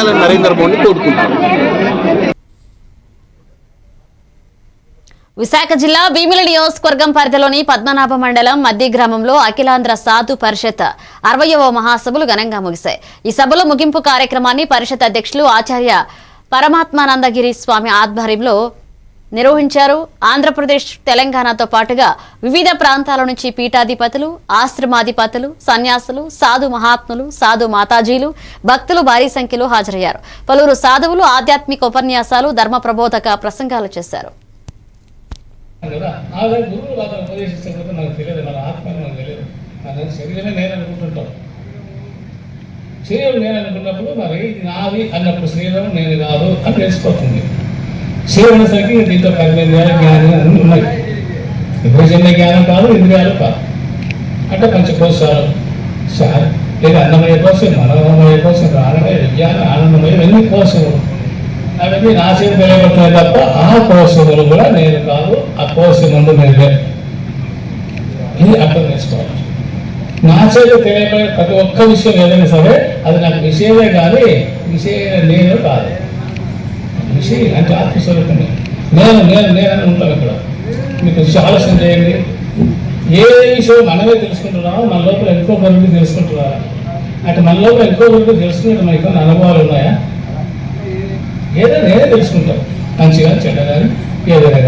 చేయాలని నరేంద్ర మోడీని కోరుకుంటారు విశాఖ జిల్లా భీమిలి నియోజకవర్గం పరిధిలోని పద్మనాభ మండలం మద్ది గ్రామంలో అఖిలాంధ్ర సాధు పరిషత్ అరవయవ మహాసభలు ఘనంగా ముగిశాయి. ఈ సభలో ముగింపు కార్యక్రమాన్ని పరిషత్ అధ్యక్షులు ఆచార్య పరమాత్మానందగిరి స్వామి ఆధ్వర్యంలో నిర్వహించారు. ఆంధ్రప్రదేశ్ తెలంగాణతో పాటుగా వివిధ ప్రాంతాల నుంచి పీఠాధిపతులు ఆశ్రమాధిపతులు సన్యాసులు సాధు మహాత్ములు సాధు మాతాజీలు భక్తులు భారీ సంఖ్యలో హాజరయ్యారు. పలువురు సాధువులు ఆధ్యాత్మిక ఉపన్యాసాలు ధర్మ ప్రబోధక ప్రసంగాలు చేశారు. శరీరం నేను అనుకున్నప్పుడు మరి నాది అన్నప్పుడు శరీరం నేను కాదు అని తెలిసిపోతుంది. శరీరం దీంతో పదిహేను వేల జ్ఞానం అన్నీ ఉన్నాయి. విభజన జ్ఞానం కాదు ఇంద్రియాలు కాదు. అంటే పంచకోశాలు సార్ లేదా అన్నమయ కోసం మనోమయ కోసం ప్రాణమయ విజ్ఞాన ఆనందమయ ఇవన్నీ కోశములు అవన్నీ నాశనం తెలియబడుతున్నాయి తప్ప ఆ కోసములు కూడా నేను కాదు ఆ కోశం ముందు నేను. ఇది అర్థం చేసుకోవాలి. నా చేత తెలియబడే ప్రతి ఒక్క విషయం ఏదైనా సరే అది నాకు విషయమే కానీ విషయం నేను కాదు. చేసి అంటే ఆత్మస్వరూపమే. నేను నేను నేనని ఉంటాను ఇక్కడ. మీకు కొంచెం ఆలోచన చేయండి. ఏ విషయం మనమే తెలుసుకుంటున్నామో మన లోపల ఎక్కువ మంది తెలుసుకుంటున్నారా? అంటే మన లోపల ఎక్కువ మంది తెలుసుకుంటే మనకి కొన్ని అనుభవాలు ఉన్నాయా? ఏదో నేనే తెలుసుకుంటాం మంచిగా చెడ్డగా ఏదైనా